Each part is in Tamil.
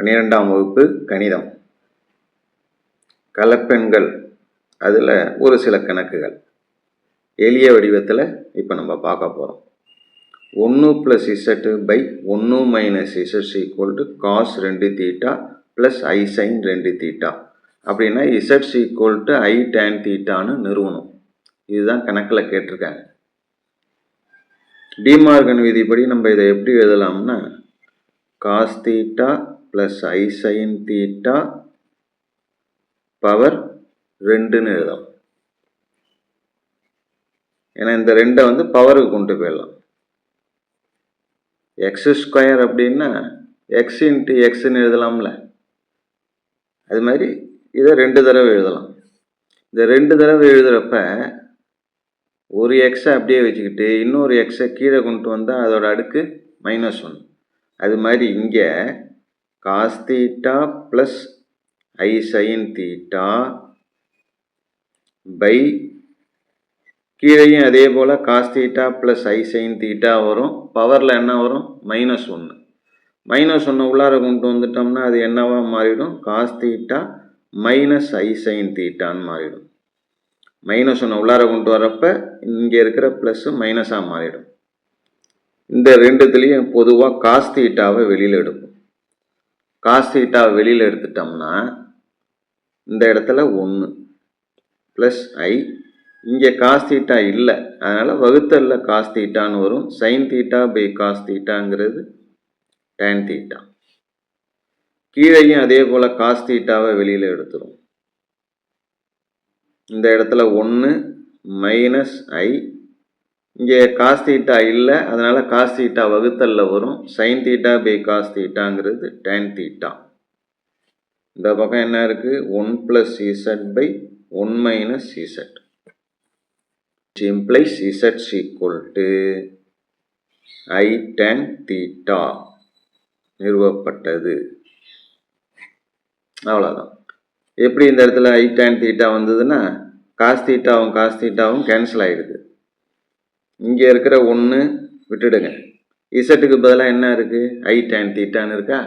பன்னிரெண்டாம் வகுப்பு கணிதம். கலப்பெண்கள் அதில் ஒரு சில கணக்குகள். எளிய வடிவத்தில் இப்போ நம்ம பார்க்க போகிறோம் ஒன்று ப்ளஸ் இசட்டு பை ஒன்று மைனஸ் இசட்ஸ் ஈக்குவல் டு காஸ் ரெண்டு தீட்டா ப்ளஸ் ஐ சைன் ரெண்டு தீட்டா அப்படின்னா இசட்ஸ் ஈக்குவல் டு ஐ டேன் தீட்டான்னு நிறுவனம் இதுதான் கணக்கில் கேட்டிருக்காங்க. டிமார்கன் விதிப்படி நம்ம இதை எப்படி எழுதலாம்னா cos theta plus i sine theta power ரெண்டுன்னு எழுதலாம். ஏன்னா இந்த ரெண்டை வந்து பவருக்கு கொண்டு போயிடலாம். எக்ஸ் ஸ்கொயர் அப்படின்னா எக்ஸ் இன்ட்டு எக்ஸ்ன்னு எழுதலாம்ல. அது மாதிரி இதை ரெண்டு தடவை எழுதலாம். இந்த ரெண்டு தடவை எழுதுகிறப்ப ஒரு எக்ஸை அப்படியே வச்சுக்கிட்டு இன்னொரு எக்ஸை கீழே கொண்டு வந்தால் அதோட அடுக்கு மைனஸ் ஒன் அது மாதிரி இங்கே cos theta plus i sine theta by கீழேயும் அதே போல் cos theta plus i sine theta வரும். பவரில் என்ன வரும்? மைனஸ் ஒன்று மைனஸ் ஒன்று உள்ளார கொண்டு வந்துட்டோம்னா அது என்னவா மாறிடும்? Cos theta minus i sine தீட்டான்னு மாறிடும். மைனஸ் ஒன்று உள்ளார கொண்டு வரப்ப இங்கே இருக்கிற ப்ளஸ்ஸு மைனஸாக மாறிடும். இந்த ரெண்டுத்துலேயும் பொதுவாக காஸ் தீட்டாவை வெளியில் எடுப்போம். காஸ் தீட்டாவை வெளியில் எடுத்துட்டோம்னா இந்த இடத்துல ஒன்று ப்ளஸ் ஐ இங்கே காஸ் தீட்டா இல்லை. அதனால் வகுத்தலில் காஸ் தீட்டான்னு வரும். சைன் தீட்டா பை காஸ் தீட்டாங்கிறது டேன் தீட்டா கீழேயும் அதே போல் காஸ் தீட்டாவை வெளியில் எடுத்துரும். இந்த இடத்துல ஒன்று மைனஸ் ஐ இங்கே காஸ் தீட்டா இல்லை அதனால் காஸ் தீட்டா வகுத்தல்ல வரும். சைன் தீட்டா பை காஸ் தீட்டாங்கிறது டேன் தீட்டா இந்த பக்கம் என்ன இருக்குது one plus z by one minus z implies z equal to i tan theta நிறுவப்பட்டது. அவ்வளோதான் எப்படி இந்த இடத்துல ஐ டேன் தீட்டா வந்ததுன்னா காஸ் தீட்டாவும் காஸ் தீட்டாவும் கேன்சல் ஆகிடுது இங்கே இருக்கிற ஒன்று விட்டுடுங்க. இசட்டுக்கு பதிலாக என்ன இருக்குது ஐ டேன் தீட்டான்னு இருக்கா?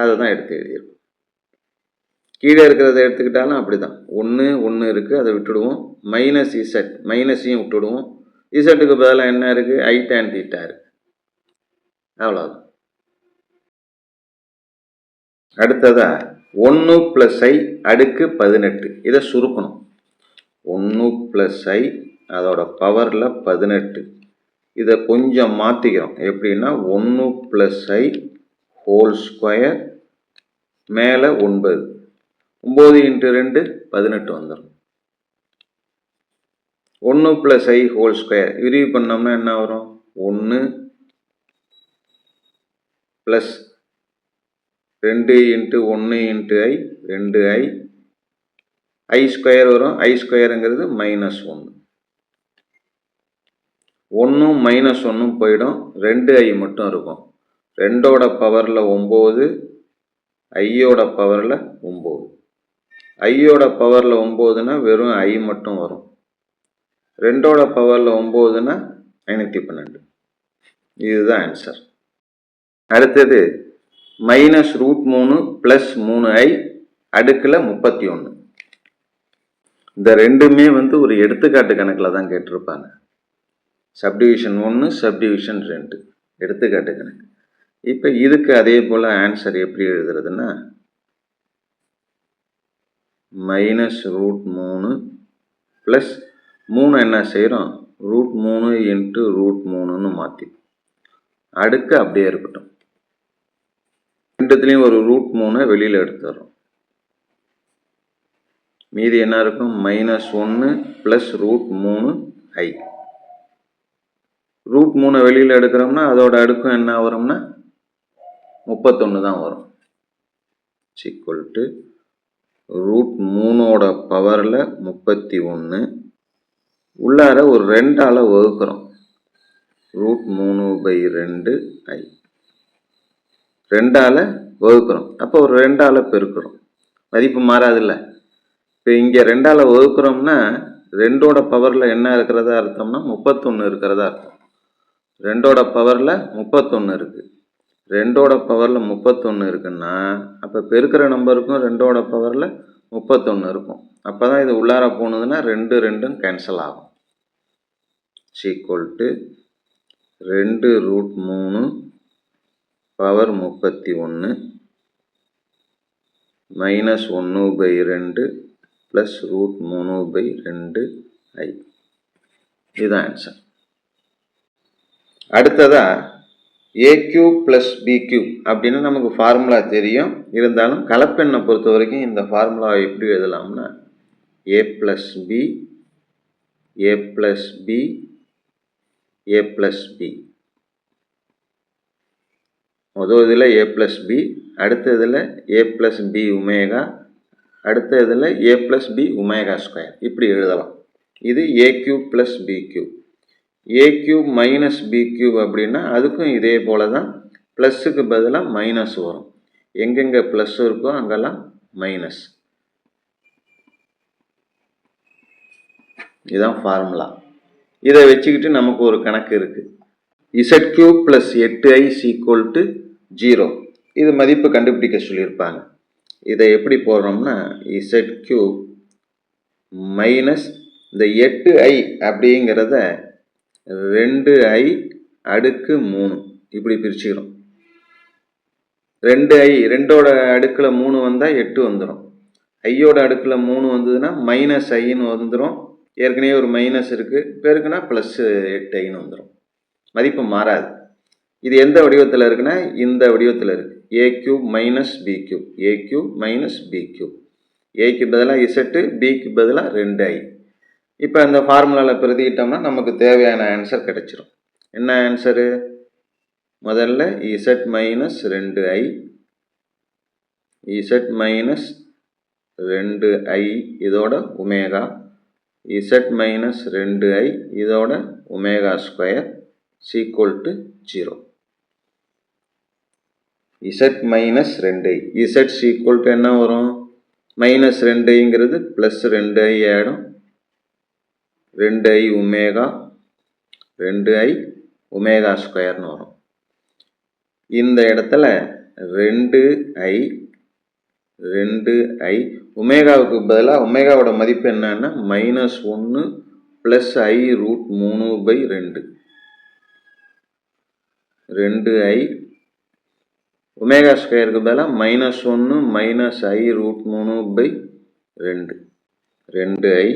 அதை தான் எடுத்து எழுதியிருக்கோம். கீழே இருக்கிறத எடுத்துக்கிட்டாலும் அப்படி தான் ஒன்று ஒன்று இருக்குது அதை விட்டுடுவோம். மைனஸ் இசட் மைனஸையும் விட்டுடுவோம். இசட்டுக்கு பதிலாக என்ன இருக்குது ஐ டேன் தீட்டா இருக்குது அவ்வளோதான் அடுத்ததாக ஒன்று ப்ளஸ் ஐ அடுக்கு பதினெட்டு. இதை சுருக்கணும். ஒன்று ப்ளஸ் ஐ அதோட பவரில் பதினெட்டு. இதை கொஞ்சம் மாற்றிக்கிறோம் எப்படின்னா ஒன்று ப்ளஸ் ஐ ஹோல் ஸ்கொயர் மேலே ஒன்பது. ஒம்பது இன்ட்டு ரெண்டு பதினெட்டு வந்துடும் ஒன்று ப்ளஸ் ஐ ஹோல் ஸ்கொயர் விரிவு பண்ணோம்னா என்ன வரும்? ஒன்று ப்ளஸ் ரெண்டு இன்ட்டு ஒன்று இன்ட்டு ஐ ரெண்டு ஐ. ஐ ஸ்கொயர் வரும். ஐ ஸ்கொயருங்கிறது மைனஸ் ஒன்று ஒன்றும் மைனஸ் ஒன்றும் போயிடும். ரெண்டு ஐ மட்டும் இருக்கும். ரெண்டோட பவரில் ஒம்பது ஐயோட பவரில் ஒம்பது ஐயோட பவரில் ஒம்போதுன்னா வெறும் ஐ மட்டும் வரும். ரெண்டோட பவரில் ஒம்போதுன்னா ஐநூற்றி பன்னெண்டு. இதுதான் ஆன்சர் அடுத்தது மைனஸ் ரூட் மூணு ப்ளஸ் மூணு ஐ அடுக்கில் முப்பத்தி ஒன்று இந்த ரெண்டுமே வந்து ஒரு எடுத்துக்காட்டு கணக்கில் தான் கேட்டிருப்பாங்க. சப்டிவிஷன் ஒன்று சப்டிவிஷன் ரெண்டு. எடுத்துக்காட்டு கணக்கு இப்போ இதுக்கு அதே போல் ஆன்சர் எப்படி எழுதுறதுன்னா மைனஸ் ரூட் மூணு ப்ளஸ் மூணு என்ன செய்கிறோம் ரூட் மூணு இன்ட்டு ரூட் மூணுன்னு மாற்றி அடுக்கு அப்படியே இருக்கட்டும். ரெண்டுத்துலேயும் ஒரு ரூட் மூணை வெளியில் எடுத்துடுறோம் மீதி என்ன இருக்கும்? மைனஸ் ஒன்று ப்ளஸ் ரூட் மூணு ஐ ரூட் மூணை வெளியில் எடுக்கிறோம்னா அதோட அடுக்கும் என்ன வரும்னா முப்பத்தொன்று தான் வரும். சீக்குவல் டு ரூட் மூணோட பவரில் முப்பத்தி ஒன்று உள்ளார ஒரு ரெண்டால் வகுக்கிறோம். ரூட் மூணு பை ரெண்டு ஐ ரெண்டால் வகுக்கிறோம். அப்போ ஒரு ரெண்டால் பெருக்கிறோம். மதிப்பு மாறாதுல்ல. இப்போ இங்கே ரெண்டால் வகுக்கிறோம்னா ரெண்டோட பவரில் என்ன இருக்கிறதா அர்த்தம்னா முப்பத்தொன்று இருக்கிறதா அர்த்தம். ரெண்டோட பவரில் முப்பத்தொன்று இருக்குது ரெண்டோட பவரில் முப்பத்தொன்று இருக்குன்னா அப்போ பெருக்கிற நம்பருக்கும் ரெண்டோட பவரில் முப்பத்தொன்று இருக்கும். அப்போ தான் இது உள்ளார போனதுன்னா ரெண்டு ரெண்டும் கேன்சல் ஆகும். சீக்குவல் டு ரெண்டு ரூட் மூணு பவர் முப்பத்தி ஒன்று மைனஸ் ஒன்று பை ரெண்டு ப்ளஸ் ரூட் மூணு பை ரெண்டு ஐ இதுதான் ஆன்சர் அடுத்ததா a q plus b q அப்படின்னு நமக்கு ஃபார்முலா தெரியும். இருந்தாலும் கலப்பெண்ணை பொறுத்த வரைக்கும் இந்த ஃபார்முலாவை எப்படி எழுதலாம்னா a plus b a plus b a plus b முதல் இதில் ஏ ப்ளஸ் பி அடுத்த இதில் ஏ ப்ளஸ் பி உமேகா அடுத்த இதில் A plus B omega square இப்படி எழுதலாம். இது A cube plus B cube A cube minus B cube அப்படின்னா அதுக்கும் இதே போல் தான் ப்ளஸ்ஸுக்கு பதிலாக மைனஸ் வரும். எங்கெங்கே ப்ளஸ் இருக்கோ அங்கெல்லாம் மைனஸ் இதுதான் ஃபார்முலா இதை வச்சுக்கிட்டு நமக்கு ஒரு கணக்கு இருக்குது இசட் கியூப் ப்ளஸ் எட்டு ஐ சீக்குவல் டு ஜீரோ இது மதிப்பு கண்டுபிடிக்க சொல்லியிருப்பாங்க. இதை எப்படி போடுறோம்னா இசட் கியூப் மைனஸ் இந்த எட்டு ஐ அப்படிங்கிறத ரெண்டு ஐ அடுக்கு மூணு. இப்படி பிரிச்சுக்கிறோம் ரெண்டு ஐ ரெண்டோட அடுக்கில் மூணு வந்தால் எட்டு வந்துடும் ஐயோட அடுக்கில் மூணு வந்ததுன்னா மைனஸ் ஐன்னு வந்துடும் ஏற்கனவே ஒரு மைனஸ் இருக்குது பேருக்குன்னா ப்ளஸ் எட்டு ஐன்னு வந்துடும் மதிப்பு மாறாது. இது எந்த வடிவத்தில் இருக்குன்னா இந்த வடிவத்தில் இருக்குது A cube minus B cube A cube minus B cube ஏக்கு பதிலாக இசட்டு பிக்கு பதிலாக ரெண்டு ஐ. இப்போ அந்த ஃபார்முலாவில் பிரதிக்கிட்டோம்னா நமக்கு தேவையான ஆன்சர் கிடச்சிரும். என்ன ஆன்சரு முதல்ல இசட் மைனஸ் ரெண்டு ஐ இசட் மைனஸ் ரெண்டு ஐ இதோட உமேகா இசட் மைனஸ் ரெண்டு ஐ இதோட omega square equal to zero Z minus ரெண்டு ஐ இசட் சீக்குவல் டு என்ன வரும்? மைனஸ் ரெண்டுங்கிறது ப்ளஸ் ரெண்டு ஐ ஆகிடும் ரெண்டு ஐ ஒமேகா ரெண்டு ஐ ஒமேகா ஸ்கொயர்னு வரும். இந்த இடத்துல ரெண்டு ஐ ரெண்டு ஐ ஒமேகாவுக்கு பதிலாக ஒமேகாவோட மதிப்பு என்னன்னா மைனஸ் ஒன்று ப்ளஸ் ஐ ரூட் மூணு பை ரெண்டு. ரெண்டு ஐ ஒமேகா ஸ்கொயருக்கு பதிலாக மைனஸ் ஒன்று மைனஸ் ஐ ரூட் மூணு பை ரெண்டு. ரெண்டு ஐ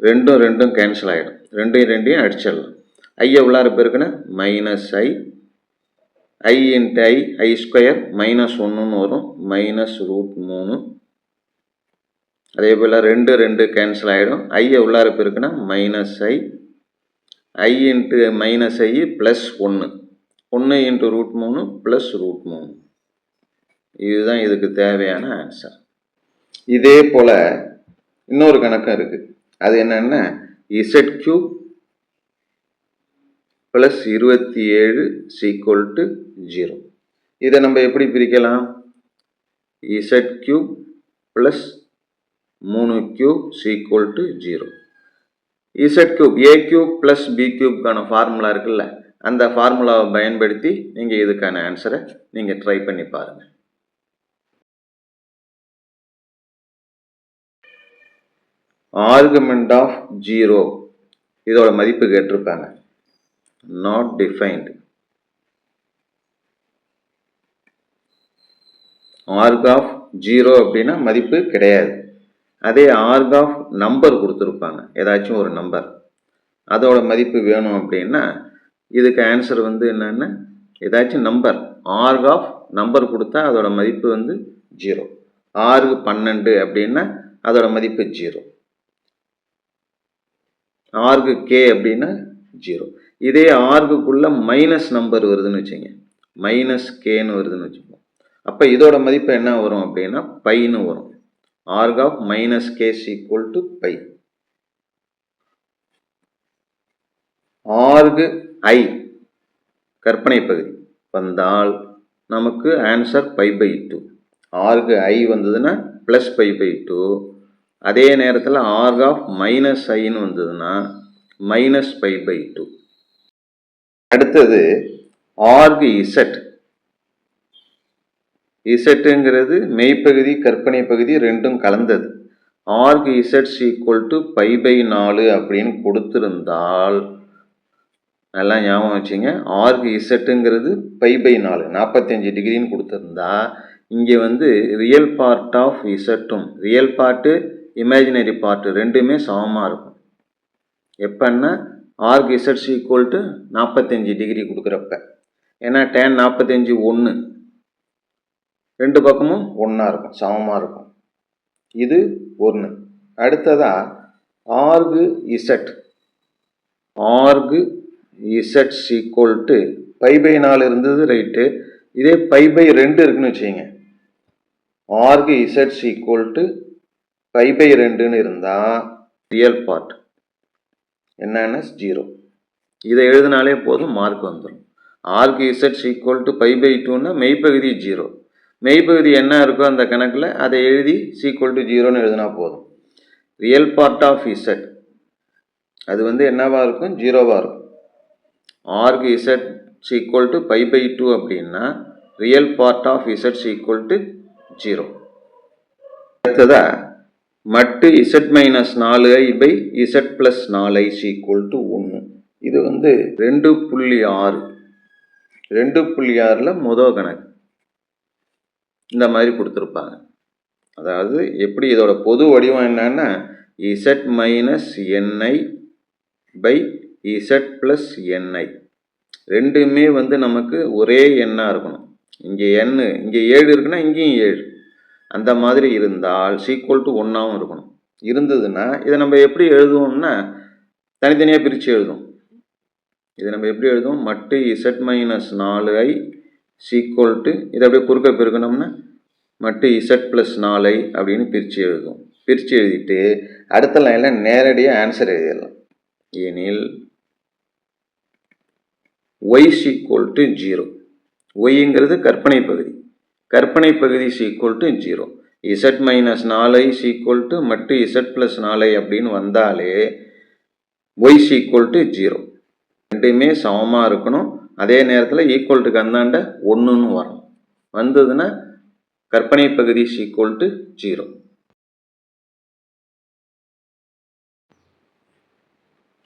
ரெண்டும் ரெண்டும் கேன்சல் ஆகிடும் ரெண்டையும் ரெண்டையும் அடிச்சிடலாம். ஐயை உள்ளார பேருக்குன்னா minus I I into I I square minus ஒன்றுன்னு வரும். மைனஸ் ரூட் மூணு. அதே போல் ரெண்டு ரெண்டு கேன்சல் ஆகிடும் ஐயை உள்ளார பேருக்குன்னா minus I I into minus I plus ஒன்று ஒன்று இன்ட்டு ரூட் மூணு ப்ளஸ் ரூட் மூணு. இதுதான் இதுக்கு தேவையான ஆன்சர் இதே போல் இன்னொரு கணக்கம் இருக்குது அது என்னென்னா இசட் கியூப் ப்ளஸ் இருபத்தி ஏழு சீக்வல் டு ஜீரோ இதை நம்ம எப்படி பிரிக்கலாம்? இசட் கியூப் ப்ளஸ் மூணு cube equal to zero Z cube A cube plus B கியூப்க்கான formula இருக்குல்ல அந்த ஃபார்முலாவை பயன்படுத்தி நீங்கள் இதுக்கான ஆன்சரை நீங்கள் ட்ரை பண்ணி பாருங்கள் ஆர்குமெண்ட் ஆஃப் ஜீரோ இதோட மதிப்பு கேட்டிருப்பாங்க not defined arg of zero அப்படின்னா மதிப்பு கிடையாது. அதே ஆர்க் ஆஃப் நம்பர் கொடுத்துருப்பாங்க. ஏதாச்சும் ஒரு நம்பர் அதோட மதிப்பு வேணும் அப்படின்னா இதுக்கு ஆன்சர் வந்து என்னென்னா? ஏதாச்சும் நம்பர் ஆர்க் ஆஃப் நம்பர் கொடுத்தா அதோட மதிப்பு வந்து ஜீரோ ஆறு பன்னெண்டு அப்படின்னா அதோட மதிப்பு ஜீரோ ஆர்கு கே அப்படின்னா ஜீரோ இதே ஆர்குக்குள்ளே மைனஸ் நம்பர் வருதுன்னு வச்சுங்க. மைனஸ் கேன்னு வருதுன்னு வச்சுக்கோங்க அப்போ இதோட மதிப்பு என்ன வரும் அப்படின்னா பைன்னு வரும். Arg of minus K is equal to pi arg I கற்பனை பகுதி. வந்தால் நமக்கு answer pi by two arg I வந்ததுன்னா ப்ளஸ் பை பை டூ அதே நேரத்தில் ஆர்க் ஆஃப் மைனஸ் ஐன்னு வந்ததுன்னா மைனஸ் பை பை டூ அடுத்தது ஆர்கு இசட் இசட்டுங்கிறது மெய்ப்பகுதி கற்பனை பகுதி ரெண்டும் கலந்தது. Arg Z is equal to pi by நாலு அப்படின்னு கொடுத்துருந்தால் நல்லா ஞாபகம் வச்சுங்க. ஆர்க் இசட்டுங்கிறது பை பை நாலு நாற்பத்தஞ்சு டிகிரின்னு கொடுத்துருந்தா இங்கே வந்து ரியல் பார்ட் ஆஃப் இசட்டும் ரியல் பார்ட்டு இமேஜினரி பார்ட்டு ரெண்டுமே சமமாக இருக்கும். எப்பன்னா arg Z is equal to நாற்பத்தஞ்சு டிகிரி கொடுக்குறப்ப. ஏன்னா டேன் நாற்பத்தஞ்சு ஒன்று ரெண்டு பக்கமும் ஒன்றா இருக்கும் சமமாக இருக்கும். இது ஒன்று அடுத்ததாக arg Z arg Z is equal to pi by நாலு இருந்தது ரைட்டு இதே பை பை ரெண்டு இருக்குன்னு வச்சுங்க arg Z is equal to pi by ரெண்டுன்னு இருந்தால் ரியல் பார்ட் என்னன்னா ஜீரோ இதை எழுதினாலே போதும் மார்க் வந்துடும் arg Z is equal to pi by டூன்னா மெய்ப்பகுதி ஜீரோ மெய்ப்பகுதி என்ன இருக்கோ அந்த கணக்கில் அதை எழுதி சீக்குவல் டு ஜீரோன்னு எழுதினா போதும். ரியல் பார்ட் ஆஃப் இசட் அது வந்து என்னவாக இருக்கும்? ஜீரோவாக இருக்கும். Arg Z equal to pi by two அப்படின்னா real part of Z equal to zero அடுத்ததா மட்டு இசட் மைனஸ் நாலு ஐ பை இசட் ப்ளஸ் நாலு ஐ ஈக்குவல் டு ஒன்று இது வந்து ரெண்டு புள்ளி ஆறு. ரெண்டு புள்ளி ஆறில் முதல் கணக்கு. இந்த மாதிரி கொடுத்துருப்பாங்க. அதாவது எப்படி இதோட பொது வடிவம் என்னன்னா Z minus N I by Z plus N I ரெண்டுமே வந்து நமக்கு ஒரே எண்ணாக இருக்கணும். இங்கே எண்ணு இங்கே ஏழு இருக்குன்னா இங்கேயும் ஏழு. அந்த மாதிரி இருந்தால் சீக்குவல் டு ஒன்றாவும் இருக்கணும். இருந்ததுன்னா இதை நம்ம எப்படி எழுதுவோம்னா தனித்தனியாக பிரித்து எழுதும் இதை நம்ம எப்படி எழுதுவோம்? மட்டு இசட் மைனஸ் நாலு ஐ சீக்குவல் டு இதை அப்படியே குறுக்க பெருக்கணும்னா மட்டு இசட் ப்ளஸ் நாலு ஐ அப்படின்னு பிரித்து எழுதுவோம். பிரித்து எழுதிட்டு அடுத்த லைனில் நேரடியாக ஆன்சர் எழுதிடலாம். எனில் ஒய் சீக்குவல் டு ஜீரோ ஒய்ங்கிறது கற்பனை பகுதி. கற்பனை பகுதி equal to zero Z minus நாலை sequel to மட்டு இசட் ப்ளஸ் நாலை அப்படின்னு வந்தாலே ஒய் சீக்குவல் டு ஜீரோ ரெண்டுமே சமமாக இருக்கணும். அதே நேரத்தில் ஈக்குவல் டுக்கு அந்தாண்ட ஒன்றுன்னு வரும். வந்ததுன்னா கற்பனை பகுதி சீக்குவல் டு ஜீரோ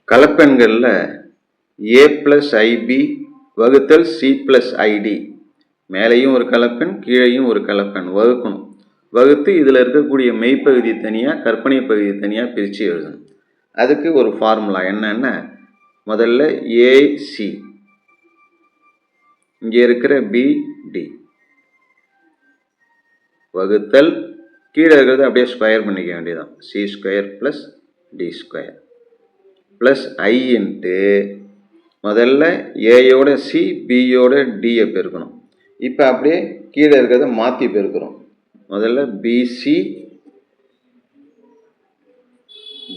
கலப்பெண்களில் ஏ ப்ளஸ் ஐபி வகுத்தல் சி ப்ளஸ் ஐடி மேலேயும் ஒரு கலப்பெண் கீழேயும் ஒரு கலப்பெண். வகுக்கணும். வகுத்து இதில் இருக்கக்கூடிய மெய்ப்பகுதி தனியாக கற்பனை பகுதி தனியாக பிரித்து எழுதணும். அதுக்கு ஒரு ஃபார்முலா என்னென்னா முதல்ல ஏசி இங்கே இருக்கிற பிடி வகுத்தல் கீழே இருக்கிறது அப்படியே ஸ்கொயர் பண்ணிக்க வேண்டியதான் C square plus D square plus I into முதல்ல ஏயோட சி பியோட டியை பெருக்கணும். இப்போ அப்படியே கீழே இருக்கிறத மாற்றி பெருக்கிறோம். முதல்ல பிசி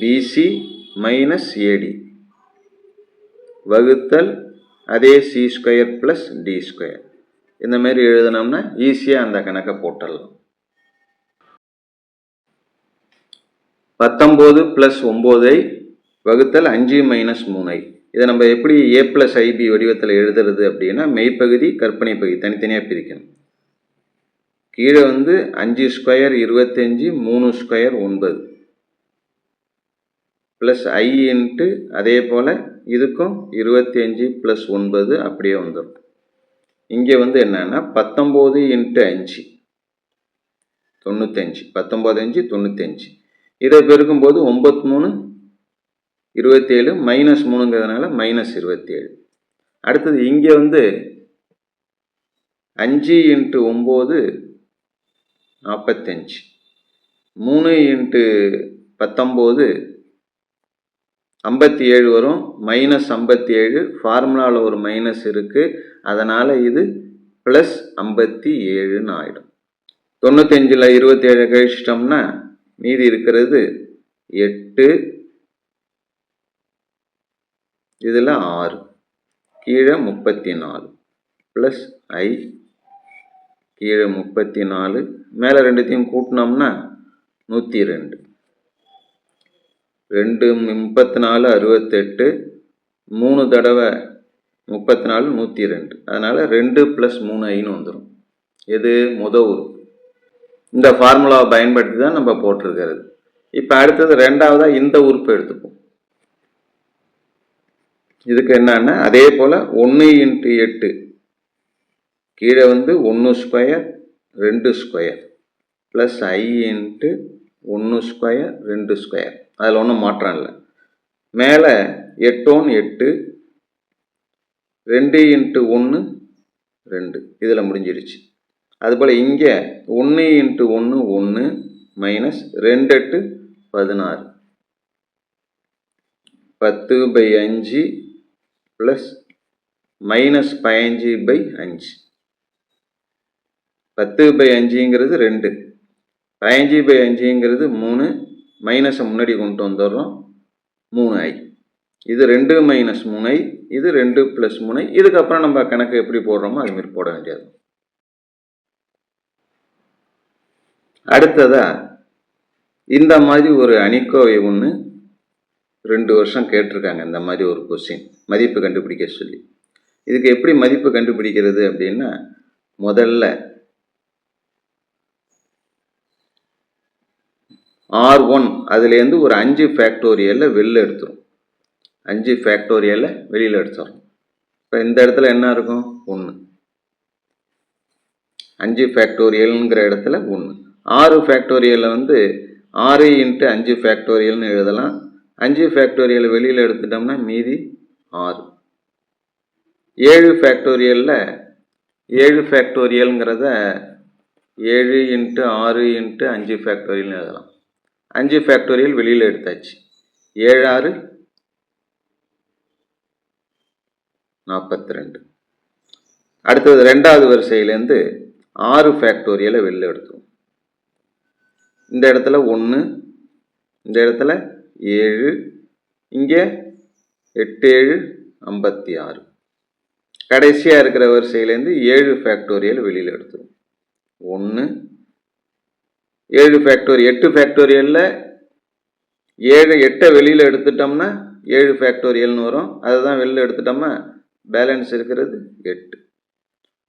பிசி மைனஸ் ஏடி வகுத்தல் அதே C square plus D square இந்த மாதிரி எழுதினோம்னா ஈஸியாக அந்த கணக்கை போட்டுடலாம். பத்தொம்போது ப்ளஸ் ஒம்போதை வகுத்தல் அஞ்சு மைனஸ் மூணை. இதை நம்ம எப்படி ஏ ப்ளஸ் ஐபி வடிவத்தில் எழுதுறது அப்படின்னா மெய்ப்பகுதி கற்பனை பகுதி தனித்தனியாக பிரிக்கணும். கீழே வந்து அஞ்சு ஸ்கொயர் இருபத்தஞ்சி மூணு ஸ்கொயர் ஒன்பது. ப்ளஸ் ஐ இன்ட்டு அதே போல் இதுக்கும் இருபத்தி அஞ்சு ப்ளஸ் ஒன்பது அப்படியே வந்துடும் இங்கே வந்து என்னென்னா பத்தொம்போது இன்ட்டு அஞ்சு. தொண்ணூத்தஞ்சு பத்தொம்போது அஞ்சு தொண்ணூத்தஞ்சு. இதை பெருக்கும்போது ஒம்பத்தி மூணு இருபத்தேழு மைனஸ் மூணுங்கிறதுனால மைனஸ் இருபத்தேழு. அடுத்தது இங்கே வந்து அஞ்சு இன்ட்டு ஒம்பது நாற்பத்தஞ்சு. மூணு இன்ட்டு பத்தொம்போது ஐம்பத்தி ஏழு வரும். மைனஸ் ஐம்பத்தி ஏழு ஃபார்முலாவில் ஒரு மைனஸ் இருக்குது அதனால் இது ப்ளஸ் ஐம்பத்தி ஏழுன்னு ஆகிடும் தொண்ணூத்தஞ்சில் இருபத்தேழு கழிச்சிட்டோம்னா மீதி இருக்கிறது எட்டு இதில் ஆறு. கீழே முப்பத்தி நாலு ப்ளஸ் ஐ கீழே முப்பத்தி நாலு மேலே ரெண்டுத்தையும் கூட்டினோம்னா நூற்றி ரெண்டு ரெண்டு முப்பத்தி நாலு அறுபத்தெட்டு. மூணு தடவை முப்பத்தி நாலு நூற்றி ரெண்டு அதனால் ரெண்டு ப்ளஸ் மூணு ஐன்னு வந்துடும் எது? முத உறுப்பு. இந்த ஃபார்முலாவை பயன்படுத்தி தான் நம்ம போட்டிருக்கிறது. இப்போ அடுத்தது ரெண்டாவதாக இந்த உறுப்பை எடுத்துப்போம். இதுக்கு என்னன்னா அதே போல் ஒன்று இன்ட்டு எட்டு. கீழே வந்து ஒன்று ஸ்கொயர் ரெண்டு ஸ்கொயர். ப்ளஸ் ஐ இன்ட்டு ஒன்று ஸ்கொயர் ரெண்டு ஸ்கொயர். அதில் ஒன்றும் மாற்றம் இல்லை. மேலே எட்டோன் எட்டு ரெண்டு இன்ட்டு ஒன்று ரெண்டு. இதில் முடிஞ்சிருச்சு. அதுபோல் இங்கே ஒன்று இன்ட்டு ஒன்று ஒன்று மைனஸ் ரெண்டு எட்டு பதினாறு. பத்து பை அஞ்சு ப்ளஸ் மைனஸ் பதினஞ்சு பை அஞ்சு பத்து பை அஞ்சுங்கிறது ரெண்டு. பதினஞ்சு பை அஞ்சுங்கிறது மூணு. மைனஸை முன்னாடி கொண்டு வந்துடுறோம். மூணு ஐ இது ரெண்டு மைனஸ் மூணு ஐ இது ரெண்டு ப்ளஸ் மூணு ஐ இதுக்கப்புறம் நம்ம கணக்கு எப்படி போடுறோமோ அதுமாரி போட வேண்டியது. அடுத்ததா இந்த மாதிரி ஒரு அணிக்கோவை ஒன்று ரெண்டு வருஷம் கேட்டிருக்காங்க இந்த மாதிரி ஒரு கொஸ்டின் மதிப்பு கண்டுபிடிக்க சொல்லி. இதுக்கு எப்படி மதிப்பு கண்டுபிடிக்கிறது அப்படின்னா முதல்ல ஆர் ஒன் அதுலேருந்து ஒரு அஞ்சு ஃபேக்டோரியலில் வெளில எடுத்துரும். அஞ்சு ஃபேக்டோரியலில் வெளியில் எடுத்துரும். இப்போ இந்த இடத்துல என்ன இருக்கும்? ஒன்று அஞ்சு ஃபேக்டோரியல்ங்கிற இடத்துல ஒன்று ஆறு ஃபேக்டோரியலில் வந்து ஆறு இன்ட்டு அஞ்சு ஃபேக்டோரியல்னு எழுதலாம். அஞ்சு ஃபேக்டோரியல் வெளியில் எடுத்துட்டோம்னா மீதி ஆறு. ஏழு ஃபேக்டோரியலில் ஏழு ஃபேக்டோரியலுங்கிறத ஏழு இன்ட்டு ஆறு இன்ட்டு அஞ்சு ஃபேக்டோரியல்னு எழுதலாம். அஞ்சு ஃபேக்டோரியல் வெளியில் எடுத்தாச்சு. ஏழு ஆறு நாற்பத்தி ரெண்டு அடுத்தது ரெண்டாவது வரிசையிலேருந்து ஆறு ஃபேக்டோரியலை வெளியில் எடுத்தோம் இந்த இடத்துல ஒன்று இந்த இடத்துல ஏழு இங்கே எட்டு ஏழு ஐம்பத்தி ஆறு கடைசியாக இருக்கிற வரிசையிலேருந்து ஏழு ஃபேக்டோரியல் வெளியில் எடுத்துரும் ஒன்று ஏழு ஃபேக்டோரி எட்டு ஃபேக்டோரியலில் ஏழு எட்டை வெளியில் எடுத்துட்டோம்னா ஏழு ஃபேக்டோரியல்னு வரும். அதை தான் வெளியில் எடுத்துட்டோம்னா பேலன்ஸ் இருக்கிறது எட்டு.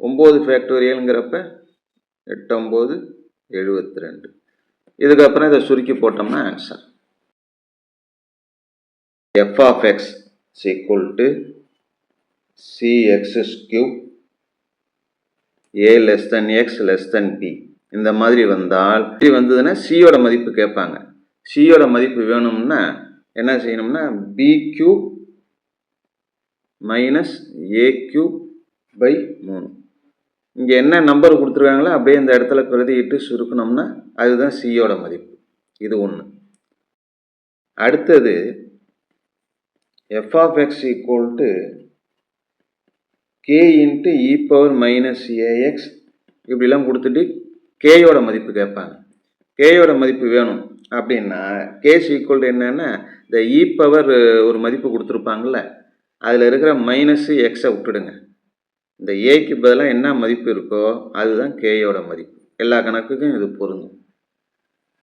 ஒம்பது ஃபேக்டோரியலுங்கிறப்ப எட்டு ஒம்பது எழுபத்தி ரெண்டு இதுக்கப்புறம் இதை சுருக்கி போட்டோம்னா answer f of x is equal to cx cube a less than x less than B இந்த மாதிரி வந்தால் இப்படி வந்ததுன்னா சியோட மதிப்பு கேட்பாங்க. சியோட மதிப்பு வேணும்னா என்ன செய்யணும்னா B cube minus A cube by மூணு. இங்கே என்ன நம்பர் கொடுத்துருக்காங்களோ அப்படியே இந்த இடத்துல பிரதியிட்டு சுருக்கணும்னா அதுதான் சியோட மதிப்பு. இது ஒன்று அடுத்தது F of X equal to K into E power minus A X இப்படிலாம் கொடுத்துட்டு கேயோட மதிப்பு கேட்பாங்க. கேயோட மதிப்பு வேணும் அப்படின்னா கேஸ் ஈக்குவல் என்னென்னா இந்த e இ பவர் ஒரு மதிப்பு கொடுத்துருப்பாங்கள்ல அதில் இருக்கிற மைனஸு எக்ஸை விட்டுடுங்க. இந்த ஏக்கு பதிலாக என்ன மதிப்பு இருக்கோ அதுதான் கேயோட மதிப்பு. எல்லா கணக்குக்கும் இது பொருந்தும்.